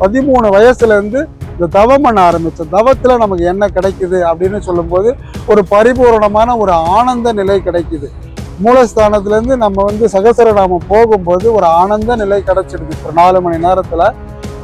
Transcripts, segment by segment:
பதிமூணு வயசுலேருந்து இந்த தவம் பண்ண ஆரம்பித்தோம் தவத்தில் நமக்கு என்ன கிடைக்குது அப்படின்னு சொல்லும்போது ஒரு பரிபூரணமான ஒரு ஆனந்த நிலை கிடைக்குது. மூலஸ்தானத்துலேருந்து நம்ம வந்து சகசரநாமம் போகும்போது ஒரு ஆனந்த நிலை கிடைச்சிடுது. ஒரு நாலு மணி நேரத்தில்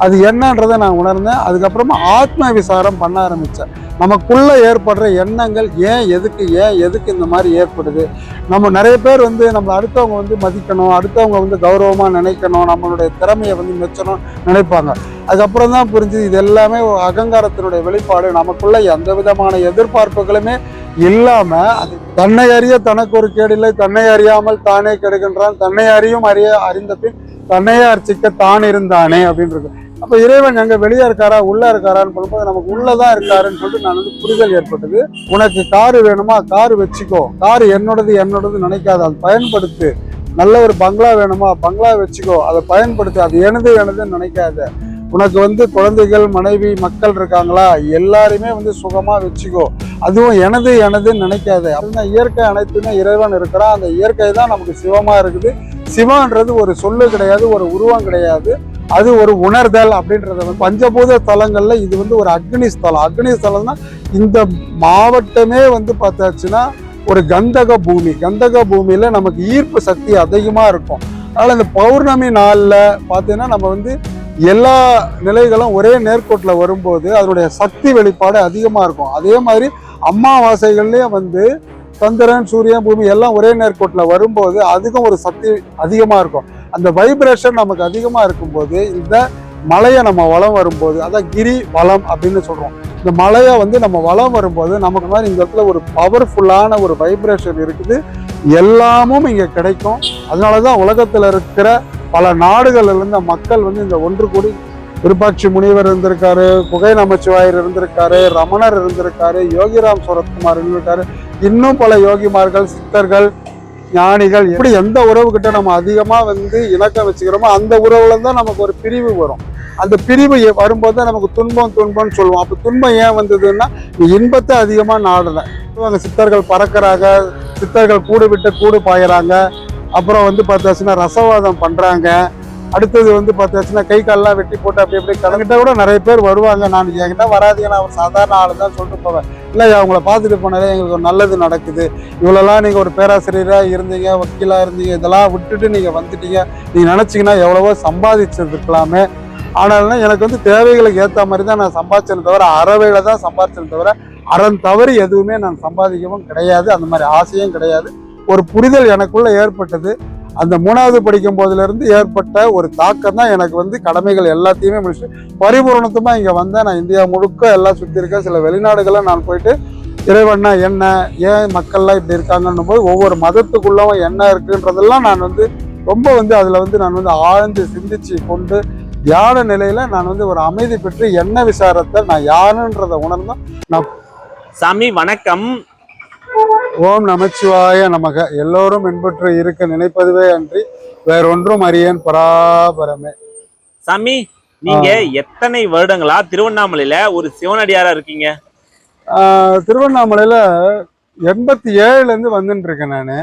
அது என்னன்றதை நான் உணர்ந்தேன். அதுக்கப்புறமா ஆத்ம விசாரம் பண்ண ஆரம்பித்தேன் நமக்குள்ளே ஏற்படுற எண்ணங்கள் ஏன் எதுக்கு ஏன் எதுக்கு இந்த மாதிரி ஏற்படுது? நம்ம நிறைய பேர் வந்து நம்ம அடுத்தவங்க வந்து மதிக்கணும் அடுத்தவங்க வந்து கௌரவமாக நினைக்கணும் நம்மளுடைய திறமையை வந்து மெச்சணும் நினைப்பாங்க. அதுக்கப்புறம் தான் புரிஞ்சுது இது எல்லாமே அகங்காரத்தினுடைய வெளிப்பாடு. நமக்குள்ள எந்த விதமான எதிர்பார்ப்புகளுமே இல்லாமல் அது தன்னை அறிய தனக்கு ஒரு கேடில்லை தன்னை அறியாமல் தானே கெடுகின்றான் தன்னை அறியும் அறிய அறிந்த பின் தன்னையே அர்ச்சிக்க தான் இருந்தானே அப்படின்னு இருக்கு அப்போ இறைவன் அங்கே வெளியே இருக்காரா உள்ளே இருக்காரான்னு பண்ணும்போது நமக்கு உள்ளே தான் இருக்காருன்னு சொல்லிட்டு நான் வந்து புரிதல் ஏற்பட்டது. உனக்கு காரு வேணுமா? காரு வச்சுக்கோ. காரு என்னோடது என்னோடது நினைக்காத. அதை பயன்படுத்து. நல்ல ஒரு பங்களா வேணுமா? பங்களா வச்சுக்கோ. அதை பயன்படுத்து. அது எனது எனதுன்னு நினைக்காத. உனக்கு வந்து குழந்தைகள் மனைவி மக்கள் இருக்காங்களா? எல்லாருமே வந்து சுகமாக வச்சுக்கோ. அதுவும் எனது எனதுன்னு நினைக்காது. அப்படின்னா இயற்கை அனைத்துமே இறைவன் இருக்கிறான். அந்த இயற்கை தான் நமக்கு சிவமாக இருக்குது. சிவன்றது ஒரு சொல்லு கிடையாது ஒரு உருவம் கிடையாது. அது ஒரு உணர்தல் அப்படின்றத வந்து பஞ்சபூத தலங்களில் இது வந்து ஒரு அக்னி ஸ்தலம். அக்னி ஸ்தலம்னா இந்த மாவட்டமே வந்து பார்த்தாச்சுன்னா ஒரு கந்தக பூமி. கந்தக பூமியில் நமக்கு ஈர்ப்பு சக்தி அதிகமாக இருக்கும். அதனால் இந்த பௌர்ணமி நாளில் பார்த்தீங்கன்னா நம்ம வந்து எல்லா நிலைகளும் ஒரே நேர்கோட்டில் வரும்போது அதனுடைய சக்தி வெளிப்பாடு அதிகமாக இருக்கும். அதே மாதிரி அம்மாவாசைகள்லேயே வந்து சந்திரன் சூரியன் பூமி எல்லாம் ஒரே நேர்கோட்டில் வரும்போது அதுக்கும் ஒரு சக்தி அதிகமாக இருக்கும். அந்த வைப்ரேஷன் நமக்கு அதிகமாக இருக்கும்போது இந்த மலையை நம்ம வளம் வரும்போது அதான் கிரி வளம் அப்படின்னு சொல்கிறோம் இந்த மலையை வந்து நம்ம வளம் வரும்போது நமக்கு மாதிரி இந்த இடத்துல ஒரு பவர்ஃபுல்லான ஒரு வைப்ரேஷன் இருக்குது. எல்லாமும் இங்கே கிடைக்கும். அதனால தான் உலகத்தில் இருக்கிற பல நாடுகளில் இருந்த மக்கள் வந்து இந்த ஒன்று கூடி விருப்பாட்சி முனிவர் இருந்திருக்காரு புகை நமச்சிவாயர் இருந்திருக்காரு ரமணர் இருந்திருக்காரு யோகிராம் சுரத்குமார் இருந்திருக்காரு. இன்னும் பல யோகிமார்கள் சித்தர்கள் ஞானிகள் எப்படி எந்த உறவு கிட்ட நம்ம அதிகமாக வந்து இணக்கம் வச்சுக்கிறோமோ அந்த உறவுல தான் நமக்கு ஒரு பிரிவு வரும். அந்த பிரிவு வரும்போது தான் நமக்கு துன்பம் துன்பம்னு சொல்லுவோம். அப்போ துன்பம் ஏன் வந்ததுன்னா இன்பத்தை அதிகமாக நாடலை அங்கே சித்தர்கள் பறக்கிறாங்க சித்தர்கள் கூடு விட்டு கூடு பாயிறாங்க. அப்புறம் வந்து பார்த்தாச்சுன்னா ரசவாதம் பண்ணுறாங்க அடுத்தது வந்து பார்த்தாச்சுன்னா கை கால்லாம் வெட்டி போட்டு அப்படி எப்படி கலங்கிட்ட கூட நிறைய பேர் வருவாங்க. நான் என்கிட்ட வராதீங்க நான் ஒரு சாதாரண ஆளு தான் சொல்லிட்டு போவேன். இல்லை அவங்கள பார்த்துட்டு போனாலே எங்களுக்கு ஒரு நல்லது நடக்குது. இவ்வளோலாம் நீங்கள் ஒரு பேராசிரியராக இருந்தீங்க வக்கீலாக இருந்தீங்க இதெல்லாம் விட்டுட்டு நீங்கள் வந்துட்டீங்க. நீங்கள் நினச்சிங்கன்னா எவ்வளவோ சம்பாதிச்சிருக்கலாமே ஆனாலும் எனக்கு வந்து தேவைகளுக்கு ஏற்ற மாதிரி தான் நான் சம்பாதிச்சேன் தவிர அறவையில் தான் சம்பாதிச்சேன் தவிர அறம் தவறு எதுவுமே நான் சம்பாதிக்கவும் கிடையாது. அந்த மாதிரி ஆசையும் கிடையாது. ஒரு புரிதல் எனக்குள்ளே ஏற்பட்டது. அந்த மூணாவது படிக்கும் போதுலேருந்து ஏற்பட்ட ஒரு தாக்கம் தான் எனக்கு வந்து கடமைகள் எல்லாத்தையுமே முடிச்சு. பரிபூரணத்துமா இங்கே வந்தேன். நான் இந்தியா முழுக்க எல்லாம் சுற்றி இருக்கேன். சில வெளிநாடுகளில் நான் போயிட்டு இறைவன்னா என்ன? ஏன் மக்கள்லாம் இப்படி இருக்காங்கன்னும் போது ஒவ்வொரு மதத்துக்குள்ளவும் என்ன இருக்குன்றதெல்லாம் நான் வந்து ரொம்ப வந்து அதில் வந்து நான் வந்து ஆழ்ந்து சிந்திச்சு கொண்டு தியான நிலையில நான் வந்து ஒரு அமைதி பெற்று என்ன விசாரத்தை நான் யாருன்றதை உணர்ந்தோம். நான் சாமி வணக்கம். ஓம் நமச்சிவாய நமக. எல்லோரும் இன்பற்று இருக்க நினைப்பதுவே அன்றி வேறொன்றும் அறியேன் பராபரமே. சாமி நீங்க எத்தனை வருடங்களா திருவண்ணாமலையில ஒரு சிவனடியாரா இருக்கீங்க? திருவண்ணாமலையில எண்பத்தி ஏழுல இருந்து வந்துட்டு இருக்கேன் நான்.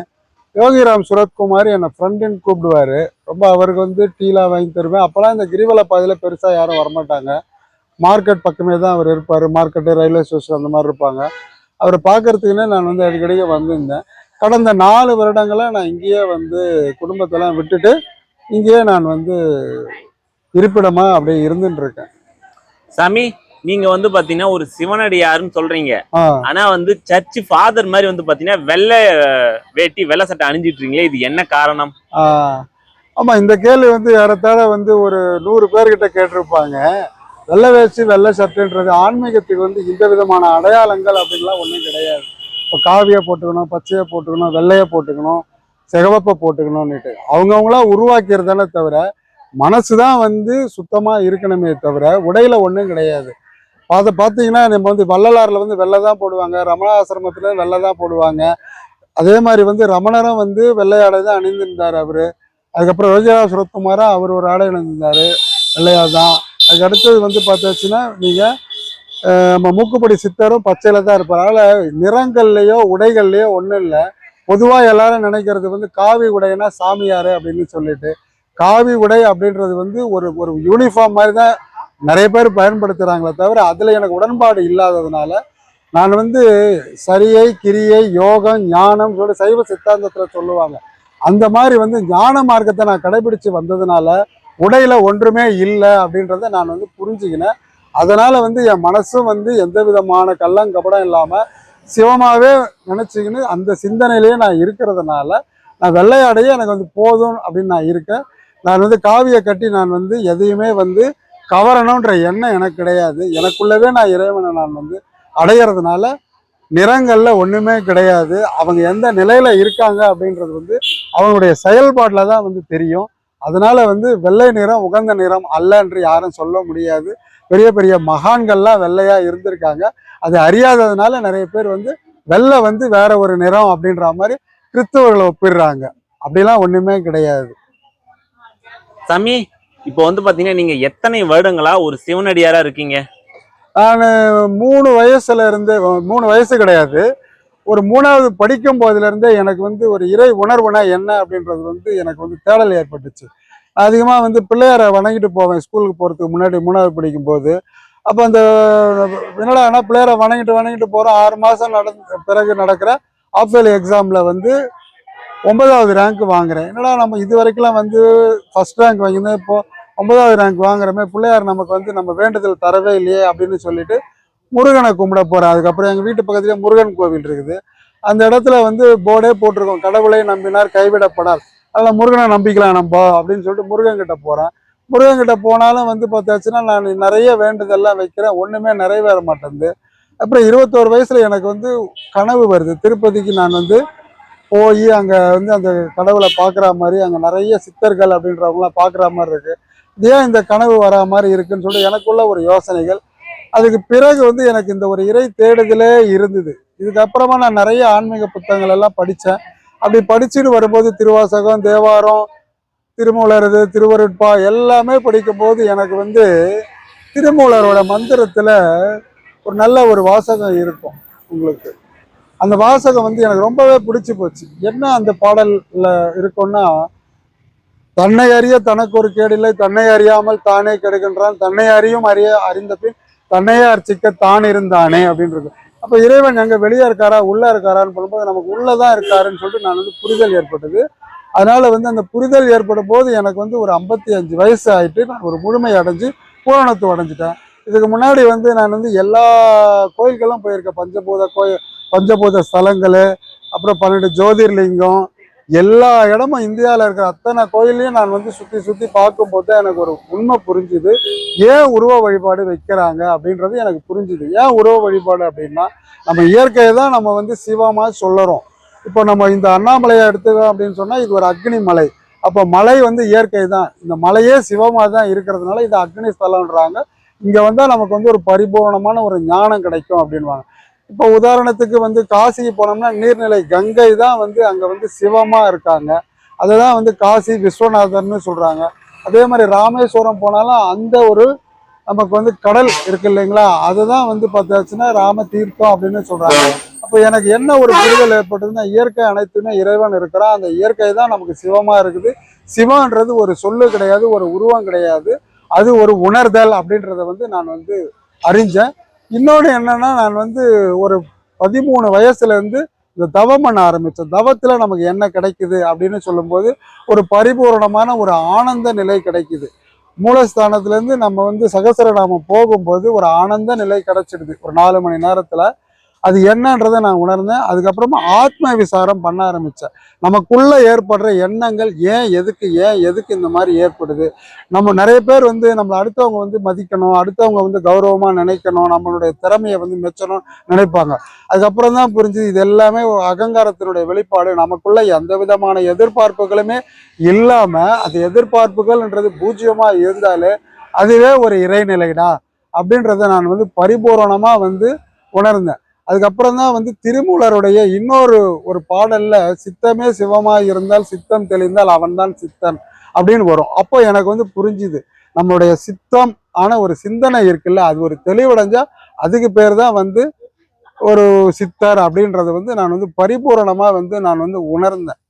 யோகிராம் சுரத்குமார் என்னை ஃப்ரெண்டுன்னு கூப்பிடுவாரு. ரொம்ப அவருக்கு வந்து டீலாம் வாங்கி தருவேன். அப்போல்லாம் இந்த கிரிவல பாதையில பெருசா யாரும் வரமாட்டாங்க. மார்க்கெட் பக்கமே தான் அவர் இருப்பார். மார்க்கெட்டு ரயில்வே ஸ்டேஷன் அந்த மாதிரி இருப்பாங்க. அவரை பார்க்கறதுக்குன்னே நான் வந்து அடிக்கடிக்கு வந்திருந்தேன். கடந்த நாலு வருடங்களா நான் இங்கேயே வந்து குடும்பத்தெல்லாம் விட்டுட்டு இங்கேயே நான் வந்து இருப்பிடமா அப்படியே இருந்துட்டு இருக்கேன் சாமி நீங்க வந்து பாத்தீங்கன்னா ஒரு சிவனடியாருன்னு சொல்றீங்க. ஆனா வந்து சர்ச் ஃபாதர் மாதிரி வந்து பாத்தீங்கன்னா வெள்ளை வேட்டி வெள்ளை சட்டை அணிஞ்சிட்டு இருக்கீங்களே இது என்ன காரணம்? ஆமா இந்த கேள்வி வந்து ஏறத்தாழ வந்து ஒரு நூறு பேர்கிட்ட கேட்டிருப்பாங்க. வெள்ளை வேஷ்டி வெள்ளை சட்டைன்றது ஆன்மீகத்துக்கு வந்து இந்த விதமான அடையாளங்கள் அப்படின்லாம் ஒன்றும் கிடையாது. இப்போ காவியை போட்டுக்கணும் பச்சையை போட்டுக்கணும் வெள்ளையை போட்டுக்கணும் சிகவப்பை போட்டுக்கணும்னுட்டு. அவங்கவுங்களா உருவாக்கிறதானே தவிர மனசு தான் வந்து சுத்தமாக இருக்கணுமே தவிர உடையில ஒன்றும் கிடையாது. அதை பார்த்தீங்கன்னா நம்ம வந்து வள்ளலாரில் வந்து வெள்ளை தான் போடுவாங்க ரமணா ஆசிரமத்தில் வெள்ளை தான் போடுவாங்க. அதே மாதிரி வந்து ரமணரும் வந்து வெள்ளை ஆடை தான் அணிந்திருந்தார் அவர். அதுக்கப்புறம் ரோஜா சுரத்குமாரா அவர் ஒரு ஆடை அணிந்திருந்தார் வெள்ளையா தான். அதுக்கு அடுத்தது வந்து பார்த்தாச்சுன்னா நீங்கள் நம்ம மூக்குப்படி சித்தரும் பச்சையில் தான் இருப்பார். அதனால் நிறங்கள்லையோ உடைகள்லையோ ஒன்றும் இல்லை. பொதுவாக எல்லாரும் நினைக்கிறது வந்து காவி உடைனா சாமியார் அப்படின்னு சொல்லிட்டு. காவி உடை அப்படின்றது வந்து ஒரு ஒரு யூனிஃபார்ம் மாதிரி தான் நிறைய பேர் பயன்படுத்துகிறாங்களே தவிர அதில் எனக்கு உடன்பாடு இல்லாததுனால நான் வந்து சரியை கிரியை யோகம் ஞானம் சொல்லி சைவ சித்தாந்தத்தில் சொல்லுவாங்க. அந்த மாதிரி வந்து ஞான மார்க்கத்தை நான் கடைபிடிச்சு வந்ததுனால உடையில ஒன்றுமே இல்லை அப்படின்றத நான் வந்து புரிஞ்சுக்கினேன். அதனால வந்து என் மனசும் வந்து எந்த விதமான கள்ளங்கபடம் இல்லாமல் சிவமாவே நினச்சிக்கின்னு அந்த சிந்தனையிலேயே நான் இருக்கிறதுனால நான் வெள்ளையாடையே எனக்கு வந்து போதும் அப்படின்னு நான் இருக்கேன். நான் வந்து காவியை கட்டி நான் வந்து எதையுமே வந்து கவரணுன்ற எண்ணம் எனக்கு கிடையாது. எனக்குள்ளவே நான் இறைவனை நான் வந்து அடையிறதுனால நிறங்கள்ல ஒண்ணுமே கிடையாது. அவங்க எந்த நிலையில இருக்காங்க அப்படின்றது வந்து அவங்களுடைய செயல்பாட்டில் தான் வந்து தெரியும். அதனால வந்து வெள்ளை நிறம் உகந்த நிறம் அல்ல என்று யாரும் சொல்ல முடியாது. பெரிய பெரிய மகான்கள்லாம் வெள்ளையா இருந்திருக்காங்க. அது அறியாததுனால நிறைய பேர் வந்து வெள்ளை வந்து வேற ஒரு நிறம் அப்படின்ற மாதிரி கிறிஸ்தவர்களை ஒப்பிடுறாங்க. அப்படிலாம் ஒண்ணுமே கிடையாது. சாமி இப்போ வந்து பாத்தீங்கன்னா நீங்க எத்தனை வருடங்களா ஒரு சிவனடியாரா இருக்கீங்க? நான் மூணு வயசுல இருந்து மூணு வயசு கிடையாது. ஒரு மூணாவது படிக்கும் போதிலிருந்தே எனக்கு வந்து ஒரு இறை உணர்வுனா என்ன அப்படின்றது வந்து எனக்கு வந்து தேடல் ஏற்பட்டுச்சு. அதிகமாக வந்து பிள்ளையாரை வணங்கிட்டு போவேன் ஸ்கூலுக்கு போகிறதுக்கு முன்னாடி மூணாவது படிக்கும் போது அப்போ அந்த என்னடா ஆனால் பிள்ளையாரை வணங்கிட்டு வணங்கிட்டு போகிறோம் ஆறு மாதம் நடந்த பிறகு நடக்கிற ஆஃப் எக்ஸாமில் வந்து ஒன்பதாவது ரேங்க் வாங்குறேன். என்னடா நம்ம இது வரைக்கும்லாம் வந்து ஃபர்ஸ்ட் ரேங்க் வாங்கியிருந்தேன் இப்போது ஒன்பதாவது ரேங்க் வாங்குறமே பிள்ளையார் நமக்கு வந்து நம்ம வேண்டுதல் தரவே இல்லையே அப்படின்னு சொல்லிட்டு முருகனை கும்பிட போகிறேன் அதுக்கப்புறம் எங்கள் வீட்டு பக்கத்துலேயே முருகன் கோவில் இருக்குது. அந்த இடத்துல வந்து போர்டே போட்டிருக்கோம். கடவுளை நம்பினார் கைவிடப்படார். அதில் முருகனை நம்பிக்கலாம் நம்ப அப்படின்னு சொல்லிட்டு முருகன்கிட்ட போகிறேன் முருகன் கிட்ட போனாலும் வந்து பார்த்தாச்சுன்னா நான் நிறைய வேண்டுதெல்லாம் வைக்கிறேன். ஒன்றுமே நிறைவேற மாட்டேங்குது. அப்புறம் இருபத்தோரு வயசில் எனக்கு வந்து கனவு வருது. திருப்பதிக்கு நான் வந்து போய் அங்கே வந்து அந்த கடவுளை பார்க்குற மாதிரி அங்கே நிறைய சித்தர்கள் அப்படின்றவங்களாம் பார்க்குற மாதிரி இருக்குது ஏன் இந்த கனவு வரா மாதிரி இருக்குன்னு சொல்லிட்டு எனக்குள்ள ஒரு யோசனைகள். அதுக்கு பிறகு வந்து எனக்கு இந்த ஒரு இறை தேடுதலே இருந்தது. இதுக்கப்புறமா நான் நிறைய ஆன்மீக புத்தகங்கள் எல்லாம் படித்தேன் அப்படி படிச்சுட்டு வரும்போது திருவாசகம் தேவாரம் திருமூலர் இது திருவருட்பா எல்லாமே படிக்கும்போது எனக்கு வந்து திருமூலரோட மந்திரத்தில் ஒரு நல்ல ஒரு வாசகம் இருக்கும் உங்களுக்கு. அந்த வாசகம் வந்து எனக்கு ரொம்பவே பிடிச்சி போச்சு. என்ன அந்த பாடலில் இருக்கும்னா தன்னை அறிய தனக்கு ஒரு கேடில்லை தன்னை அறியாமல் தானே கெடுகின்றான் தன்னை அறியும் அறிய அறிந்த பின் தன்னையே அர்ச்சிக்க தான் இருந்தானே அப்படின்னு இருக்கு அப்போ இறைவன் அங்கே வெளியே இருக்காரா உள்ளே இருக்காரான்னு சொல்லும்போது நமக்கு உள்ளதான் இருக்காருன்னு சொல்லிட்டு நான் வந்து புரிதல் ஏற்பட்டது. அதனால வந்து அந்த புரிதல் ஏற்படும் போது எனக்கு வந்து ஒரு ஐம்பத்தி அஞ்சு வயசு ஆகிட்டு நான் ஒரு முழுமை அடைஞ்சு பூரணத்தை அடைஞ்சிட்டேன். இதுக்கு முன்னாடி வந்து நான் வந்து எல்லா கோயில்களும் போயிருக்கேன். பஞ்சபூத கோயில் பஞ்சபூத ஸ்தலங்கள் அப்புறம் பன்னெண்டு ஜோதிர்லிங்கம் எல்லா இடமும் இந்தியாவில் இருக்கிற அத்தனை கோயிலையும் நான் வந்து சுற்றி சுற்றி பார்க்கும்போது எனக்கு ஒரு உண்மை புரிஞ்சுது. ஏன் உருவ வழிபாடு வைக்கிறாங்க அப்படின்றது எனக்கு புரிஞ்சுது. ஏன் உருவ வழிபாடு அப்படின்னா நம்ம இயற்கையை தான் நம்ம வந்து சிவமாக சொல்லுறோம். இப்போ நம்ம இந்த அண்ணாமலையை எடுத்துக்கோம் அப்படின்னு சொன்னால் இது ஒரு அக்னி மலை. அப்போ மலை வந்து இயற்கை தான். இந்த மலையே சிவமாக தான் இருக்கிறதுனால இது அக்னி ஸ்தலம்ன்றாங்க. இங்கே வந்தால் நமக்கு வந்து ஒரு பரிபூர்ணமான ஒரு ஞானம் கிடைக்கும் அப்படின்வாங்க இப்போ உதாரணத்துக்கு வந்து காசிக்கு போனோம்னா நீர்நிலை கங்கை தான் வந்து அங்கே வந்து சிவமாக இருக்காங்க. அதுதான் வந்து காசி விஸ்வநாதர்னு சொல்கிறாங்க அதே மாதிரி ராமேஸ்வரம் போனாலும் அந்த ஒரு நமக்கு வந்து கடல் இருக்கு இல்லைங்களா? அதுதான் வந்து பார்த்தாச்சுன்னா ராம தீர்த்தம் அப்படின்னு சொல்கிறாங்க அப்போ எனக்கு என்ன ஒரு புரிதல் ஏற்பட்டதுன்னா இயற்கை அனைத்துமே இறைவன் இருக்கிறான். அந்த இயற்கை தான் நமக்கு சிவமாக இருக்குது. சிவன்றது ஒரு சொல்லு கிடையாது ஒரு உருவம் கிடையாது. அது ஒரு உணர்தல் அப்படின்றத வந்து நான் வந்து அறிஞ்சேன். இன்னொன்று என்னன்னா நான் வந்து ஒரு பதிமூணு வயசுலேருந்து இந்த தவம் பண்ண ஆரம்பித்தேன் தவத்தில் நமக்கு என்ன கிடைக்குது அப்படின்னு சொல்லும்போது ஒரு பரிபூரணமான ஒரு ஆனந்த நிலை கிடைக்குது. மூலஸ்தானத்துலேருந்து நம்ம வந்து சகசரநாமம் போகும்போது ஒரு ஆனந்த நிலை கிடைச்சிடுது. ஒரு நாலு மணி நேரத்தில் அது என்னன்றதை நான் உணர்ந்தேன். அதுக்கப்புறமா ஆத்ம விசாரம் பண்ண ஆரம்பித்தேன் நமக்குள்ளே ஏற்படுற எண்ணங்கள் ஏன் எதுக்கு ஏன் எதுக்கு இந்த மாதிரி ஏற்படுது? நம்ம நிறைய பேர் வந்து நம்மளை அடுத்தவங்க வந்து மதிக்கணும் அடுத்தவங்க வந்து கௌரவமாக நினைக்கணும் நம்மளுடைய திறமையை வந்து மெச்சணும் நினைப்பாங்க. அதுக்கப்புறம் தான் புரிஞ்சுது இது எல்லாமே ஒரு அகங்காரத்தினுடைய வெளிப்பாடு. நமக்குள்ள எந்த விதமான எதிர்பார்ப்புகளுமே இல்லாமல் அது எதிர்பார்ப்புகள்ன்றது பூஜ்ஜியமாக இருந்தாலே அதுவே ஒரு இறைநிலைடா அப்படின்றத நான் வந்து பரிபூரணமாக வந்து உணர்ந்தேன். அதுக்கப்புறம் தான் வந்து திருமூலருடைய இன்னொரு ஒரு பாடல்ல சித்தமே சிவமாய் இருந்தால் சித்தம் தெளிந்தால் அவன்தான் சித்தன் அப்படின்னு வரும். அப்போ எனக்கு வந்து புரிஞ்சுது. நம்மளுடைய சித்தம் ஆன ஒரு சிந்தனை இருக்குல்ல அது ஒரு தெளிவடைஞ்சா அதுக்கு பேர் தான் வந்து ஒரு சித்தர் அப்படின்றத வந்து நான் வந்து பரிபூரணமாக வந்து நான் வந்து உணர்ந்தேன்.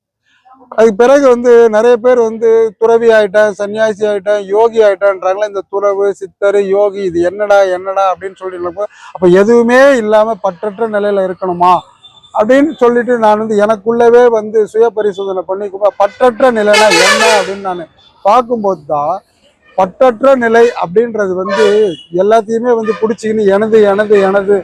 அதுக்கு பிறகு வந்து நிறைய பேர் வந்து துறவி ஆயிட்டேன் சன்னியாசி ஆயிட்டேன் யோகி ஆயிட்டான்றாங்களே இந்த துறவு சித்தர் யோகி இது என்னடா என்னடா அப்படின்னு சொல்லிட்டு அப்ப எதுவுமே இல்லாம பற்றற்ற நிலையில இருக்கணுமா அப்படின்னு சொல்லிட்டு நான் வந்து எனக்குள்ளவே வந்து சுய பரிசோதனை பண்ணி பற்றற்ற நிலைனா என்ன அப்படின்னு நான் பார்க்கும்போது தான் பற்றற்ற நிலை அப்படின்றது வந்து எல்லாத்தையுமே வந்து பிடிச்சிக்கின்னு எனது எனது எனது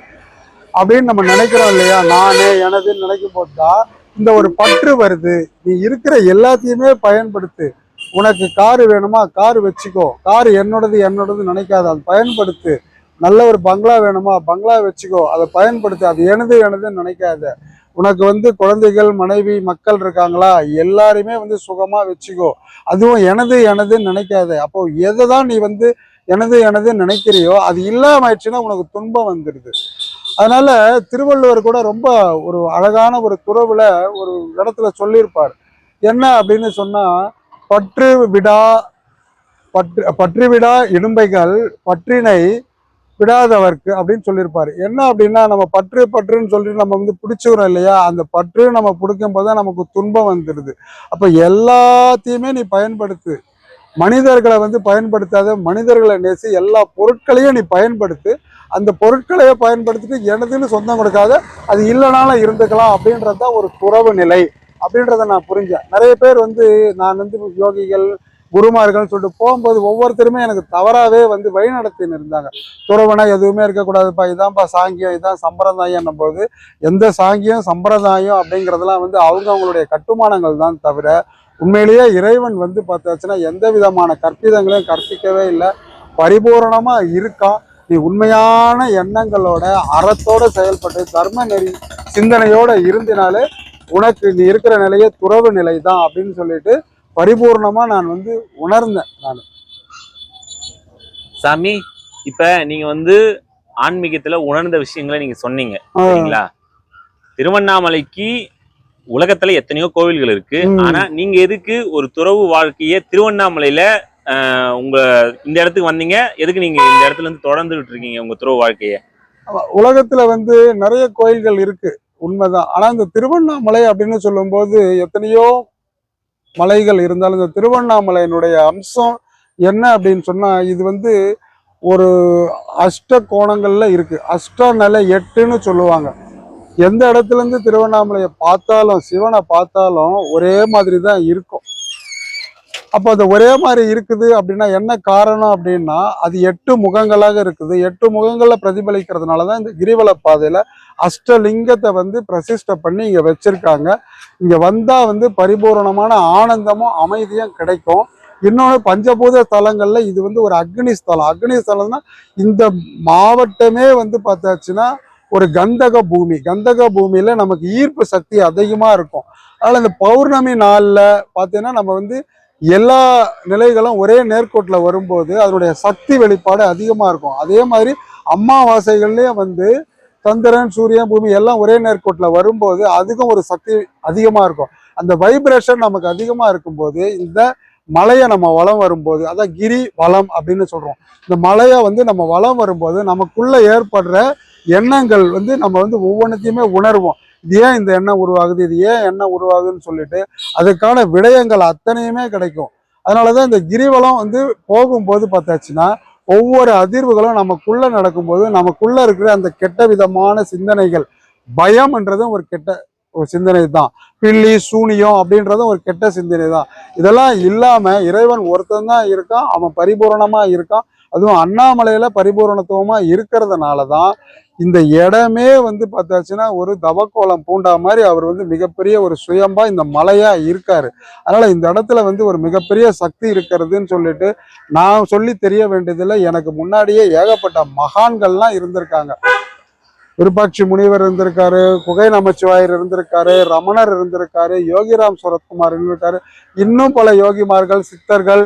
அப்படின்னு நம்ம நினைக்கிறோம் இல்லையா? நானே எனதுன்னு நினைக்கும் போது தான் இந்த ஒரு பற்று வருது. நீ இருக்கிற எல்லாத்தையுமே பயன்படுத்து. உனக்கு காரு வேணுமா? கார் வச்சுக்கோ. கார் என்னோடது என்னோடது நினைக்காத. அதை பயன்படுத்து. நல்ல ஒரு பங்களா வேணுமா? பங்களா வச்சுக்கோ. அதை பயன்படுத்து. அது எனது எனதுன்னு நினைக்காத. உனக்கு வந்து குழந்தைகள் மனைவி மக்கள் இருக்காங்களா? எல்லாருமே வந்து சுகமாக வச்சுக்கோ. அதுவும் எனது எனதுன்னு நினைக்காத. அப்போ எதை தான் நீ வந்து எனது எனதுன்னு நினைக்கிறியோ அது இல்லாம ஆயிடுச்சுன்னா உனக்கு துன்பம் வந்துடுது. அதனால திருவள்ளுவர் கூட ரொம்ப ஒரு அழகான ஒரு குறவுல ஒரு இடத்துல சொல்லியிருப்பார். என்ன அப்படின்னு சொன்னா பற்று விடா பற்று பற்று விடா இடும்பைகள் பற்றினை விடாதவர்க்கு அப்படின்னு சொல்லியிருப்பாரு. என்ன அப்படின்னா நம்ம பற்று பற்றுன்னு சொல்லிட்டு நம்ம வந்து பிடிச்சிக்கிறோம் இல்லையா? அந்த பற்று நம்ம பிடிக்கும் போது தான் நமக்கு துன்பம் வந்துடுது அப்போ எல்லாத்தையுமே நீ பயன்படுத்து. மனிதர்களை வந்து பயன்படுத்தாத மனிதர்களை நேசி எல்லா பொருட்களையும் நீ பயன்படுத்து. அந்த பொருட்களை பயன்படுத்திட்டு எனதுன்னு சொந்தம் கொடுக்காத அது இல்லைனாலும் இருந்துக்கலாம் அப்படின்றது தான் ஒரு துறவு நிலை அப்படின்றத நான் புரிஞ்சேன். நிறைய பேர் வந்து நான் வந்து யோகிகள் குருமார்கள் சொல்லிட்டு போகும்போது ஒவ்வொருத்தருமே எனக்கு தவறாகவே வந்து வழிநடத்தின்னு இருந்தாங்க. துறவுனா எதுவுமே இருக்கக்கூடாதுப்பா இதான்ப்பா சாங்கியம் இதான் சம்பிரதாயம் போது எந்த சாங்கியம் சம்பிரதாயம் அப்படிங்கிறதெல்லாம் வந்து அவங்க அவங்களுடைய கட்டுமானங்கள் தான் தவிர உண்மையிலேயே இறைவன் வந்து பார்த்தாச்சுன்னா எந்த விதமான கற்பிதங்களையும் கற்பிக்கவே இல்லை. பரிபூரணமாக இருக்கான். நீ உண்மையான எண்ணங்களோட அறத்தோட செயல்பட்டு தர்ம நெறி சிந்தனையோட இருந்தினாலே உனக்கு நீ இருக்கிற நிலையே துறவு நிலை தான் அப்படின்னு சொல்லிட்டு பரிபூர்ணமா நான் வந்து உணர்ந்தேன் நான். சாமி இப்ப நீங்க வந்து ஆன்மீகத்துல உணர்ந்த விஷயங்களை நீங்க சொன்னீங்க சரிங்களா? திருவண்ணாமலைக்கு உலகத்துல எத்தனையோ கோவில்கள் இருக்கு. ஆனா நீங்க எதுக்கு ஒரு துறவு வாழ்க்கைய திருவண்ணாமலையில உங்கள் இந்த இடத்துக்கு வந்தீங்க. எதுக்கு நீங்கள் இந்த இடத்துல இருந்து தொடர்ந்துகிட்டு இருக்கீங்க உங்கள் துறவு வாழ்க்கையை? உலகத்தில் வந்து நிறைய கோயில்கள் இருக்கு உண்மைதான். ஆனால் இந்த திருவண்ணாமலை அப்படின்னு சொல்லும்போது எத்தனையோ மலைகள் இருந்தாலும் இந்த திருவண்ணாமலையினுடைய அம்சம் என்ன அப்படின்னு சொன்னால் இது வந்து ஒரு அஷ்ட கோணங்களில் இருக்குது அஷ்ட நிலை எட்டுன்னு சொல்லுவாங்க. எந்த இடத்துல இருந்து திருவண்ணாமலையை பார்த்தாலும் சிவனை பார்த்தாலும் ஒரே மாதிரி தான் இருக்கும். அப்போ அது ஒரே மாதிரி இருக்குது அப்படின்னா என்ன காரணம் அப்படின்னா அது எட்டு முகங்களாக இருக்குது. எட்டு முகங்களில் பிரதிபலிக்கிறதுனால தான் இந்த கிரிவல பாதையில் அஷ்டலிங்கத்தை வந்து பிரசிஷ்டை பண்ணி இங்கே வச்சுருக்காங்க. இங்கே வந்தால் வந்து பரிபூரணமான ஆனந்தமும் அமைதியும் கிடைக்கும். இன்னொன்று பஞ்சபூத ஸ்தலங்களில் இது வந்து ஒரு அக்னி ஸ்தலம். அக்னி ஸ்தலம்னா இந்த மாவட்டமே வந்து பார்த்தாச்சுன்னா ஒரு கந்தக பூமி. கந்தக பூமியில் நமக்கு ஈர்ப்பு சக்தி அதிகமாக இருக்கும். அதனால் இந்த பௌர்ணமி நாளில் பார்த்தீங்கன்னா நம்ம வந்து எல்லா நிலைகளும் ஒரே நேர்கோட்டில் வரும்போது அதனுடைய சக்தி வெளிப்பாடு அதிகமாக இருக்கும். அதே மாதிரி அமாவாசைகள்லேயும் வந்து சந்திரன் சூரியன் பூமி எல்லாம் ஒரே நேர்கோட்டில் வரும்போது அதுக்கும் ஒரு சக்தி அதிகமாக இருக்கும். அந்த வைப்ரேஷன் நமக்கு அதிகமாக இருக்கும்போது இந்த மலையை நம்ம வளம் வரும்போது அதான் கிரி வளம் அப்படின்னு சொல்கிறோம் இந்த மலையை வந்து நம்ம வளம் வரும்போது நமக்குள்ளே ஏற்படுற எண்ணங்கள் வந்து நம்ம வந்து ஒவ்வொன்றத்தையுமே உணர்வோம். இது ஏன் இந்த எண்ணம் உருவாகுது? இது ஏன் எண்ணம் உருவாகுதுன்னு சொல்லிட்டு அதுக்கான விடயங்கள் அத்தனையுமே கிடைக்கும். அதனால தான் இந்த கிரிவலம் வந்து போகும்போது பார்த்தாச்சுன்னா ஒவ்வொரு அதிர்வுகளும் நமக்குள்ளே நடக்கும்போது நமக்குள்ளே இருக்கிற அந்த கெட்ட விதமான சிந்தனைகள் பயம்ன்றதும் ஒரு கெட்ட ஒரு சிந்தனை தான். பில்லி சூனியம் அப்படின்றதும் ஒரு கெட்ட சிந்தனை தான். இதெல்லாம் இல்லாமல் இறைவன் ஒருத்தன் தான் இருக்கான். அவன் பரிபூரணமாக இருக்கான். அதுவும் அண்ணாமலையில் பரிபூரணத்துவமாக இருக்கிறதுனால தான் இந்த இடமே வந்து பார்த்தாச்சுன்னா ஒரு தவக்கோலம் பூண்டா மாதிரி அவர் வந்து மிகப்பெரிய ஒரு சுயம்பா இந்த மலையா இருக்காரு. அதனால இந்த இடத்துல வந்து ஒரு மிகப்பெரிய சக்தி இருக்கிறதுன்னு சொல்லிட்டு நான் சொல்லி தெரிய வேண்டியதில்லை. எனக்கு முன்னாடியே ஏகப்பட்ட மகான்கள்லாம் இருந்திருக்காங்க. விருபாட்சி முனிவர் இருந்திருக்காரு குகை நமச்சிவாயர் இருந்திருக்காரு ரமணர் இருந்திருக்காரு யோகிராம் சரத்குமார் இருந்திருக்காரு. இன்னும் பல யோகிமார்கள் சித்தர்கள்